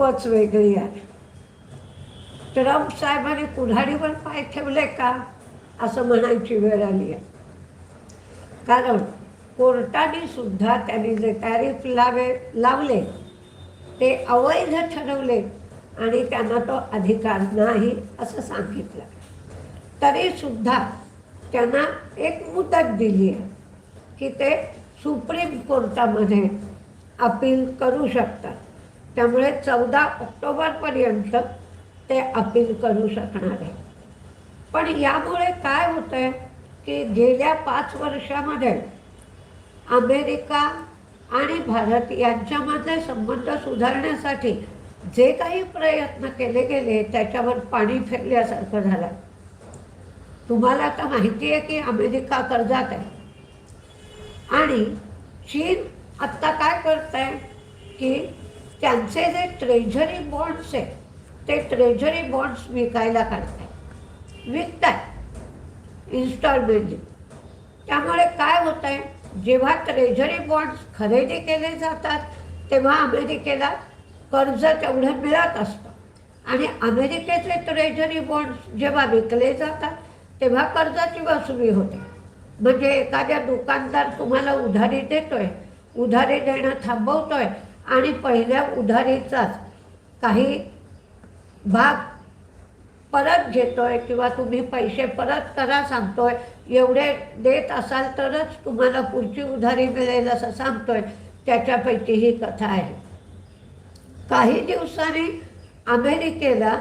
खूपच वेगळी आहे. ट्रम्प साहेबांनी कुऱ्हाडीवर पाय ठेवले का? असं म्हणायची वेळ आली आहे. कारण कोर्टाने सुद्धा त्यांनी जे टॅरिफ लावे लावले ते अवैध ठरवले आणि त्यांना तो अधिकार नाही असं सांगितलं. तरी सुद्धा त्यांना एक मुदत दिली आहे की ते सुप्रीम कोर्टामध्ये अपील करू शकतात. त्यामुळे चौदा ऑक्टोबरपर्यंत ते अपील करू शकणार आहे पण यामुळे काय होतं आहे की गेल्या पाच वर्षामध्ये अमेरिका आणि भारत यांच्यामधले संबंध सुधारण्यासाठी जे काही प्रयत्न केले गेले त्याच्यावर पाणी फेरल्यासारखं झालं. तुम्हाला आता माहिती आहे की अमेरिका कर्जात आहे. आणि चीन आत्ता काय करत आहे की त्यांचे जे ट्रेझरी बॉन्ड्स आहेत ते ट्रेझरी बॉन्ड्स विकायला काढत आहे विकतात इन्स्टॉलमेंटली त्यामुळे काय होतं आहे जेव्हा ट्रेझरी बॉन्ड्स खरेदी केले जातात तेव्हा अमेरिकेला कर्ज तेवढं मिळत असतं. आणि अमेरिकेचे ट्रेझरी बॉन्ड्स जेव्हा विकले जातात तेव्हा कर्जाची वसुली होते. म्हणजे एखाद्या दुकानदार तुम्हाला उधारी देतोय उधारी देणं थांबवतोय आणि पहिल्या उधारीचाच काही भाग परत घेतो आहे किंवा तुम्ही पैसे परत करा सांगतो आहे एवढे देत असाल तरच तुम्हाला पुढची उधारी मिळेल असं सांगतो आहे त्याच्यापैकी ही कथा आहे. काही दिवसांनी अमेरिकेला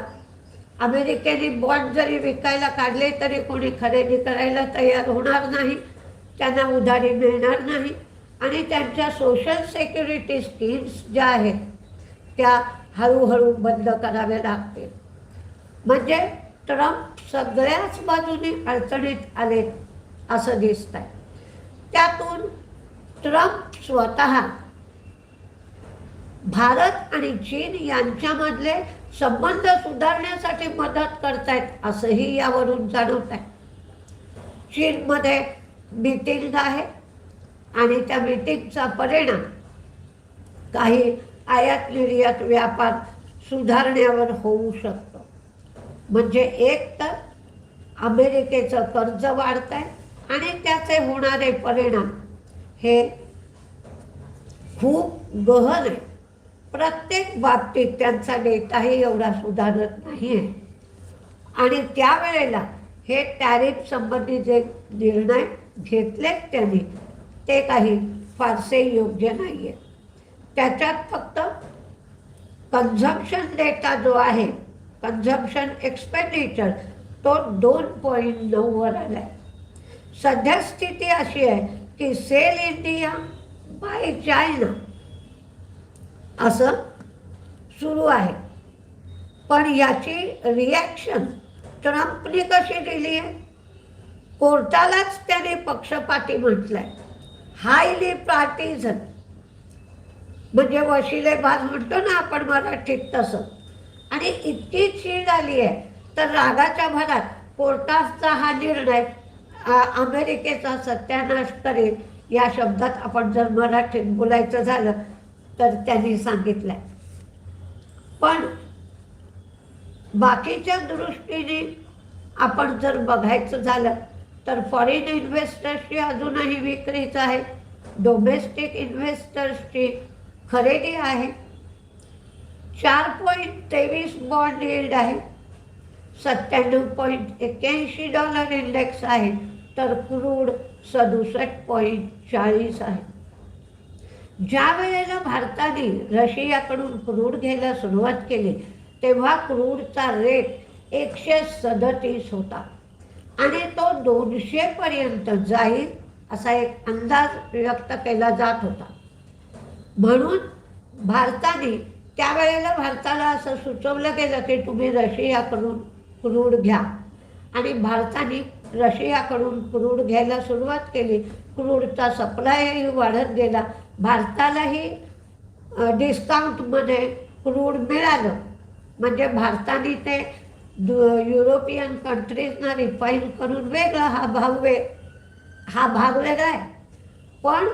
अमेरिकेने बॉन्ड जरी विकायला काढले तरी कोणी खरेदी करायला तयार होणार नाही. त्यांना उधारी मिळणार नाही. आणि त्यांच्या सोशल सेक्युरिटी स्कीम्स ज्या आहेत त्या हळूहळू बंद कराव्या लागतील. म्हणजे ट्रम्प सगळ्याच बाजूने अडचणीत आले असं दिसत आहे त्यातून ट्रम्प स्वतः भारत आणि चीन यांच्यामधले संबंध सुधारण्यासाठी मदत करतायत असंही यावरून जाणवत आहे चीनमध्ये मीटिंग आहे. आणि त्या मीटिंगचा परिणाम काही आयात निर्यात व्यापार सुधारण्यावर होऊ शकतो. म्हणजे एक तर अमेरिकेचं कर्ज वाढत आहे आणि त्याचे होणारे परिणाम हे खूप गहन आहे प्रत्येक बाबतीत त्यांचा डेटाही एवढा सुधारत नाही आहे आणि त्यावेळेला हे टॅरिफ संबंधी जे निर्णय घेतलेत त्यांनी ते काही फारसे योग्य नाही आहे त्याच्यात फक्त कन्झम्पशन डेटा जो आहे कन्झम्पशन एक्सपेंडिचर तो दोन पॉईंट नऊवर आला आहे सध्या स्थिती अशी आहे की सेल इंडिया बाय चायना असं सुरू आहे. पण याची रिॲक्शन ट्रम्पने कशी दिली आहे? कोर्टालाच त्याने पक्षपाती आहे हायली पार्टीझन. म्हणजे वशिलेबाज म्हणतो ना आपण मराठीत तसं. आणि इतकी चीड आली आहे तर रागाच्या भरात कोर्टाचा हा निर्णय अमेरिकेचा सत्यानाश करेल या शब्दात आपण जर मराठीत बोलायचं झालं तर त्यांनी सांगितलंय. पण बाकीच्या दृष्टीने आपण जर बघायचं झालं तर फॉरेन इन्व्हेस्टर्सची अजूनही विक्रीच आहे. डोमेस्टिक इन्व्हेस्टर्सची खरेदी आहे. चार पॉईंट तेवीस बॉन्ड यील्ड आहे. सत्त्याण्णव पॉईंट एक्क्याऐंशी डॉलर इंडेक्स आहे. तर क्रूड सदुसष्ट पॉईंट चाळीस आहे. ज्या वेळेला भारताने रशियाकडून क्रूड घ्यायला सुरुवात केली तेव्हा क्रूडचा रेट एकशे सदतीस होता. आणि तो दोनशेपर्यंत जाईल असा एक अंदाज व्यक्त केला जात होता. म्हणून भारताने त्यावेळेला भारताला असं सुचवलं गेलं की तुम्ही रशियाकडून क्रूड घ्या. आणि भारताने रशियाकडून क्रूड घ्यायला सुरुवात केली. क्रूडचा सप्लायही वाढत गेला. भारतालाही डिस्काउंटमध्ये क्रूड मिळालं. म्हणजे भारताने ते युरोपियन कंट्रीजना रिफाईन करून वेगळा हा भाग वे हा भाग वेगळा आहे. पण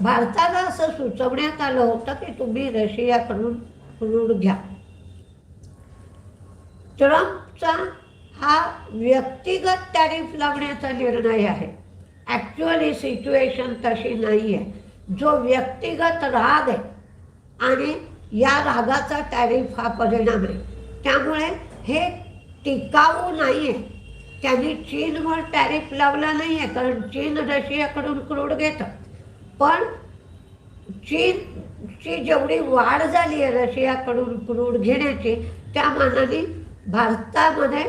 भारताला असं सुचवण्यात आलं होतं की तुम्ही रशियाकडून क्रूड घ्या. ट्रम्पचा हा व्यक्तिगत टॅरिफ लावण्याचा निर्णय आहे. ॲक्च्युअली सिच्युएशन तशी नाही आहे जो व्यक्तिगत राग आहे आणि या रागाचा टॅरिफ हा परिणाम आहे. त्यामुळे हे टिकाऊ नाही आहे त्यांनी चीनवर टॅरिफ लावला नाही आहे कारण चीन रशियाकडून क्रूड घेतं. पण चीनची जेवढी वाढ झाली आहे रशियाकडून क्रूड घेण्याची त्या मानाने भारतामध्ये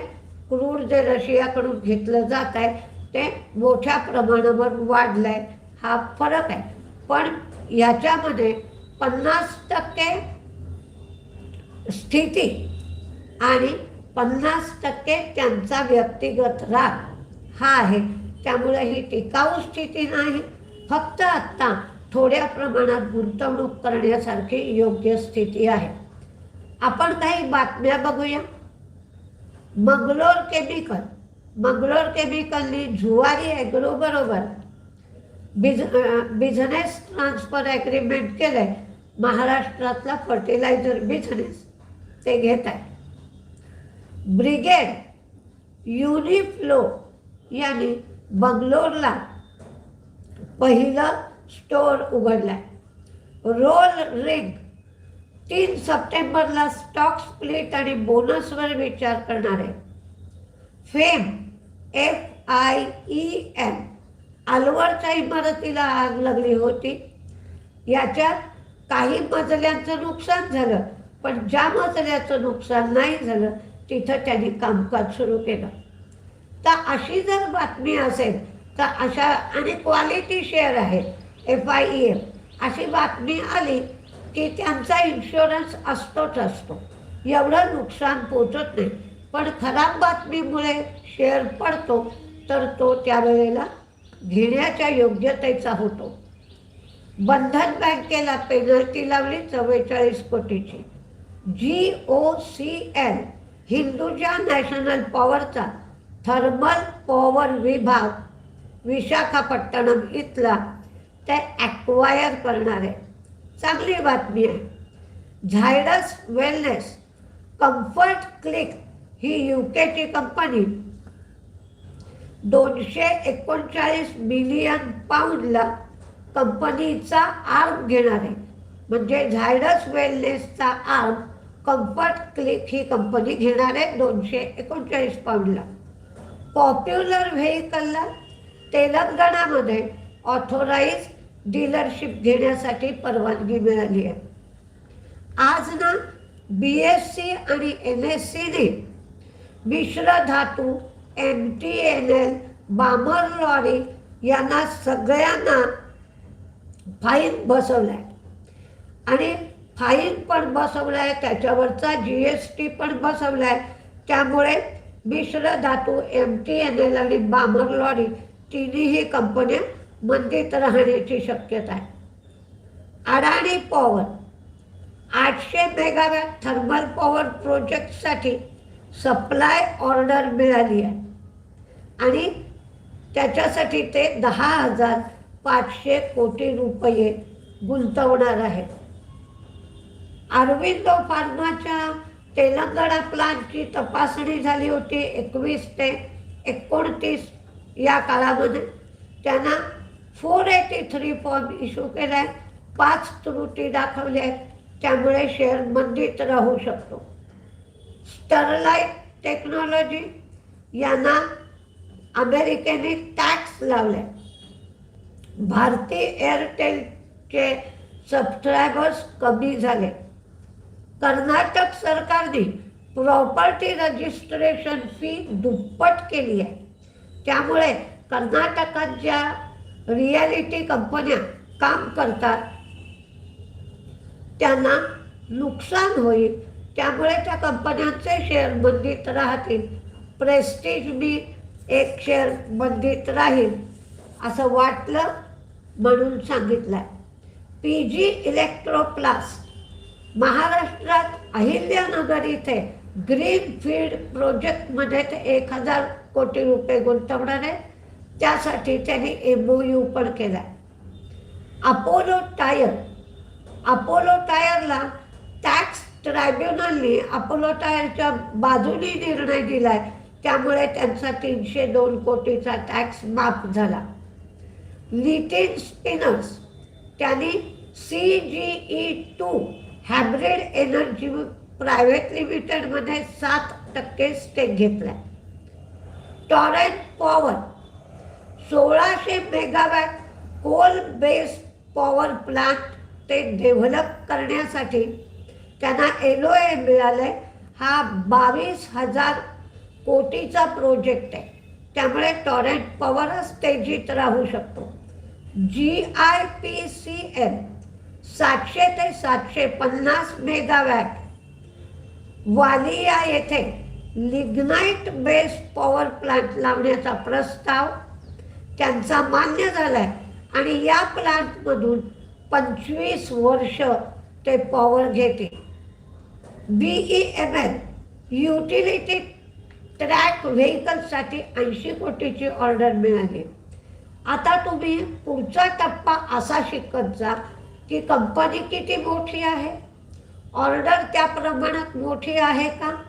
क्रूड जे रशियाकडून घेतलं जात आहे ते मोठ्या प्रमाणावर वाढलं आहे हा फरक आहे. पण याच्यामध्ये पन्नास टक्के स्थिती आणि पन्नास टक्के त्यांचा व्यक्तिगत राग हा आहे. त्यामुळे ही टिकाऊ स्थिती नाही. फक्त आत्ता थोड्या प्रमाणात गुंतवणूक करण्यासारखी योग्य स्थिती आहे. आपण काही बातम्या बघूया. मंगलोर केमिकल मंगलोर केमिकलनी जुवारी ॲग्रो बरोबर बिझ बिझनेस ट्रान्सफर ॲग्रीमेंट केलं आहे महाराष्ट्रातला फर्टिलायझर बिझनेस ते घेत आहे. ब्रिगेड युनिफ्लो यांनी बंगलोरला पहिलं स्टोअर उघडलाय. आहे रोल रिंग तीन सप्टेंबरला स्टॉक स्प्लिट आणि बोनसवर विचार करणार. आहे FIEM F I E M अलवरच्या इमारतीला आग लागली होती. याच्यात काही मजल्यांचं नुकसान झालं पण ज्या मजल्याचं नुकसान नाही झालं तिथं त्यांनी कामकाज सुरू केलं. तर अशी जर बातमी असेल तर अशा आणि क्वालिटी शेअर आहे एफ आय ई एम अशी बातमी आली की त्यांचा इन्शुरन्स असतोच असतो. एवढं नुकसान पोचत नाही. पण खराब बातमीमुळे शेअर पडतो तर तो त्यावेळेला घेण्याच्या योग्यतेचा होतो. बंधन बँकेला पेनल्टी लावली चव्वेचाळीस कोटीची. जी ओ सी एल हिंदूच्या नॅशनल पॉवरचा थर्मल पॉवर विभाग विशाखापट्टणम इथला ते ॲक्वायर करणार. आहे चांगली बातमी आहे. झायडस वेलनेस कम्फर्ट क्लिक ही यू केची कंपनी दोनशे एकोणचाळीस मिलियन पाऊंडला कंपनीचा आर्म घेणार. आहे म्हणजे झायडस वेलनेसचा आर्म कम्फर्ट क्लिक ही कंपनी घेणार आहे दोनशे एकोणचाळीस पाऊंडला पॉप्युलर व्हेकलला तेलंगणामध्ये ऑथोराईज डीलरशिप घेण्यासाठी परवानगी मिळाली आहे. आज ना बी एस सी आणि एन एस सीने मिश्र धातू M T N L Balmer Lawrie यांना सगळ्यांना फाईन बसवला आहे आणि फाईन पण बसवला आहे त्याच्यावरचा जी एस टी पण बसवला आहे त्यामुळे मिश्र धातू एम टी एन एल आणि बामर लॉरी तिन्ही कंपन्या मंदीत राहण्याची शक्यता आहे. अडाणी पॉवर आठशे मेगावॅट थर्मल पॉवर प्रोजेक्टसाठी सप्लाय ऑर्डर मिळाली आहे. आणि त्याच्यासाठी ते दहा हजार पाचशे कोटी रुपये गुंतवणार आहेत. अरविंदो फार्माच्या तेलंगणा प्लांटची तपासणी झाली होती एकवीस ते एकोणतीस या काळामध्ये. त्यांना four eighty three form issue केला आहे पाच त्रुटी दाखवल्या आहेत. त्यामुळे शेअर मंदीत राहू शकतो. स्टरलाईट टेक्नॉलॉजी यांना अमेरिकेने टॅक्स लावले भारतीय एअरटेलचे सबस्क्रायबर्स कमी झाले. कर्नाटक सरकारने प्रॉपर्टी रजिस्ट्रेशन फी दुप्पट केली आहे. त्यामुळे कर्नाटकात ज्या रियालिटी कंपन्या काम करतात त्यांना नुकसान होईल. त्यामुळे त्या कंपन्यांचे शेअर बंदीत राहतील. प्रेस्टिज मी एक शेअर बंदीत राहील असं वाटलं म्हणून सांगितलं पी जी इलेक्ट्रोप्लास्ट महाराष्ट्रात अहिल्यानगर इथे ग्रीन फील्ड प्रोजेक्टमध्ये ते एक हजार कोटी रुपये गुंतवणार आहे. त्यासाठी त्यांनी एम यू पण केला अपोलो टायर अपोलो टायरला टॅक्स ट्रायब्युनलनी अपोलो टायरच्या बाजूने निर्णय दिला आहे त्यामुळे त्यांचा तीनशे दोन कोटीचा टॅक्स माफ झाला. लिटिन स्पिनर्स त्यांनी C G E two hybrid energy private लिमिटेडमध्ये सात टक्के स्टेक घेतला टॉरेंट पॉवर सोळाशे megawatt coal based power plant ते डेव्हलप करण्यासाठी त्यांना एल ओ ए मिळालं. हा बावीस हजार कोटीचा प्रोजेक्ट आहे. त्यामुळे टॉरेंट पॉवरच तेजीत राहू शकतो. G I P C L सातशे ते सातशे पन्नास मेगावॅट. वालिया येथे लिग्नाईट बेस पॉवर प्लांट लावण्याचा प्रस्ताव त्यांचा मान्य झाला आहे आणि या प्लांटमधून पंचवीस वर्ष ते पॉवर घेते. B E M L utility track व्हेकलसाठी ऐंशी कोटीची ऑर्डर मिळाली. आता तुम्ही पुढचा टप्पा असा शिकत जा की कंपनी किती मोठी आहे? ऑर्डर त्या प्रमाणात मोठी आहे का?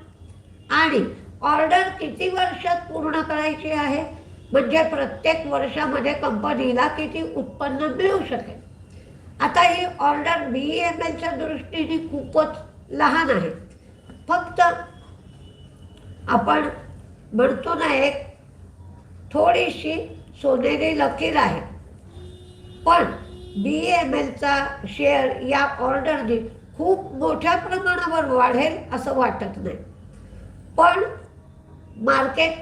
आणि ऑर्डर किती वर्षात पूर्ण करायची आहे? म्हणजे प्रत्येक वर्षामध्ये कंपनीला किती उत्पन्न मिळू शकेल? आता ही ऑर्डर बी एम एलच्या दृष्टीने खूपच लहान आहे. फक्त आपण म्हणतो ना एक थोडीशी सोनेरी लकीर आहे. पण बी एम एलचा शेअर या ऑर्डरने खूप मोठ्या प्रमाणावर वाढेल असं वाटत नाही. पण मार्केट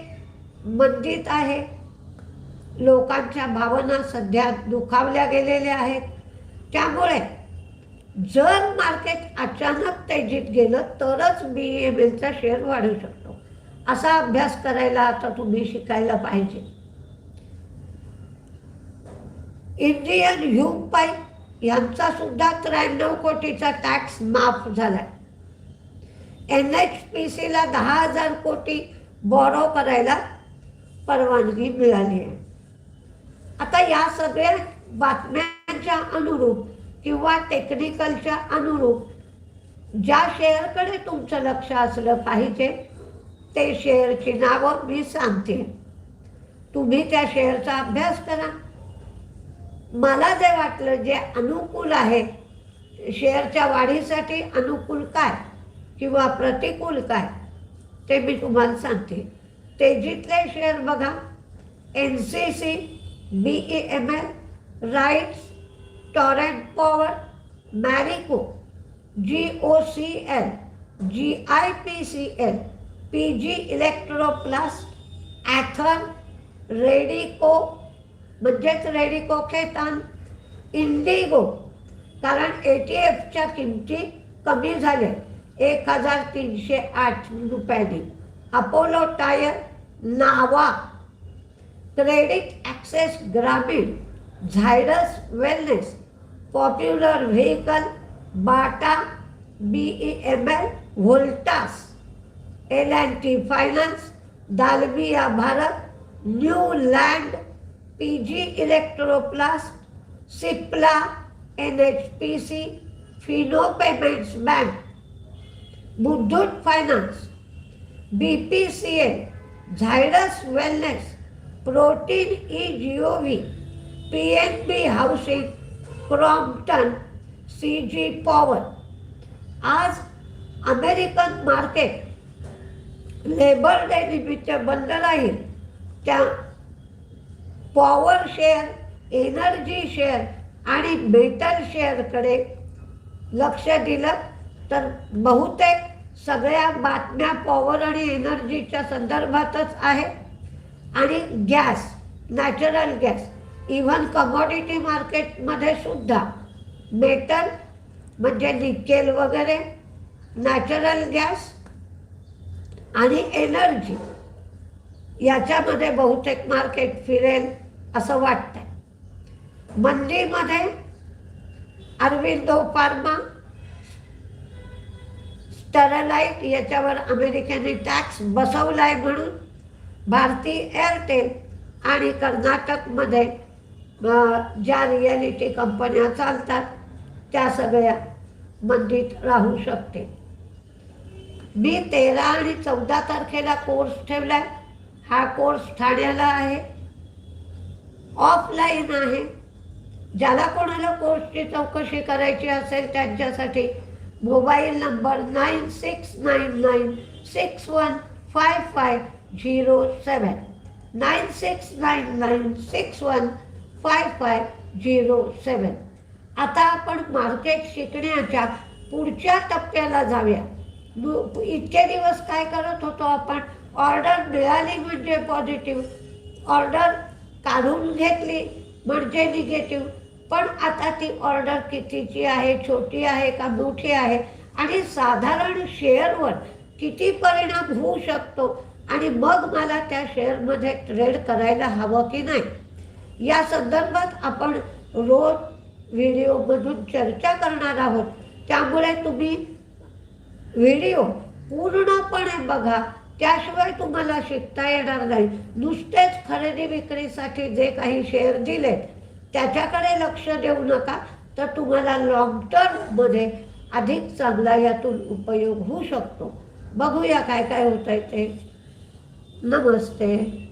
मंदीत आहे. लोकांच्या भावना सध्या दुखावल्या गेलेल्या आहेत. त्यामुळे जर मार्केट अचानक तेजीत गेलं तरच बी एम एलचा शेअर वाढू शकतो. असा अभ्यास करायला आता तुम्ही शिकायला पाहिजे. इंडियन ह्यूम पाईप यांचा सुद्धा त्र्याण्णव कोटीचा टॅक्स माफ झाला एन एच पी सीला दहा हजार कोटी बॉरो करायला परवानगी मिळाली आहे. आता या सगळ्या बातम्यांच्या अनुरूप किंवा टेक्निकलच्या अनुरूप ज्या शेअरकडे तुमचं लक्ष असलं पाहिजे ते शेअरची नावं मी सांगते. तुम्ही त्या शेअरचा अभ्यास करा. मला जे वाटलं जे अनुकूल आहे शेअरच्या वाढीसाठी अनुकूल काय किंवा प्रतिकूल काय ते मी तुम्हाला सांगते. तेजीतले शेअर बघा N C C B E M L RITES Torrent power Marico G O C L G I P C L P G Electroplast ॲथन Radico म्हणजेच रेडिको खेतान इंडिगो कारण ए टी एफच्या किमती कमी झाल्या. एक हजार तीनशे आठ रुपयांनी. Apollo tyre Nava. Credit access Grameen Zydus wellness popular vehicle Bata B E M L Voltas L and T finance Dalmia Bharat new land P G Electroplast Cipla N H P C Fino payments bank Muthoot finance B P C L Zydus wellness Protean E G O V P N B housing Crompton C G power. आज American market labour day निमित्त बंद राहील. त्या power share energy share आणि metal शेअरकडे लक्ष दिलं तर बहुतेक सगळ्या बातम्या पॉवर आणि एनर्जीच्या संदर्भातच आहे. आणि gas natural gas even commodity मार्केटमध्ये सुद्धा मेटल म्हणजे निकेल वगैरे नॅचरल गॅस आणि एनर्जी याच्यामध्ये बहुतेक मार्केट फिरेल. असं वाटतंय. मंदीमध्ये अरविंदो फार्मा स्टरलाईट याच्यावर अमेरिकेने टॅक्स बसवलाय म्हणून भारती एअरटेल आणि कर्नाटकमध्ये ज्या रिॲलिटी कंपन्या चालतात त्या सगळ्या मंदीत राहू शकते. मी तेरा आणि चौदा तारखेला कोर्स ठेवलाय. हा कोर्स ठाण्याला आहे. ऑफलाईन आहे. ज्याला कोणाला कोर्सची चौकशी करायची असेल त्यांच्यासाठी mobile number nine six nine nine six one five five zero seven nine six nine nine six one five five zero seven आता आपण मार्केट शिकण्याच्या पुढच्या टप्प्याला जाऊया. इतके दिवस काय करत होतो आपण? ऑर्डर मिळाली म्हणजे पॉझिटिव्ह ऑर्डर काढून घेतली. म्हणजे निगेटिव्ह पण आता ती ऑर्डर कितीची आहे छोटी आहे का मोठी आहे? आणि साधारण शेअरवर किती परिणाम होऊ शकतो? आणि मग मला त्या शेअरमध्ये ट्रेड करायला हवं की नाही? या संदर्भात आपण रोज व्हिडिओमधून चर्चा करणार आहोत. त्यामुळे तुम्ही व्हिडिओ पूर्णपणे बघा. त्याशिवाय तुम्हाला शिकता येणार नाही. नुसतेच खरेदी विक्रीसाठी जे काही शेअर दिले त्याच्याकडे लक्ष देऊ नका. तर तुम्हाला लॉंग टर्ममध्ये अधिक चांगला यातून उपयोग होऊ शकतो. बघूया काय काय होत आहे ते. नमस्ते.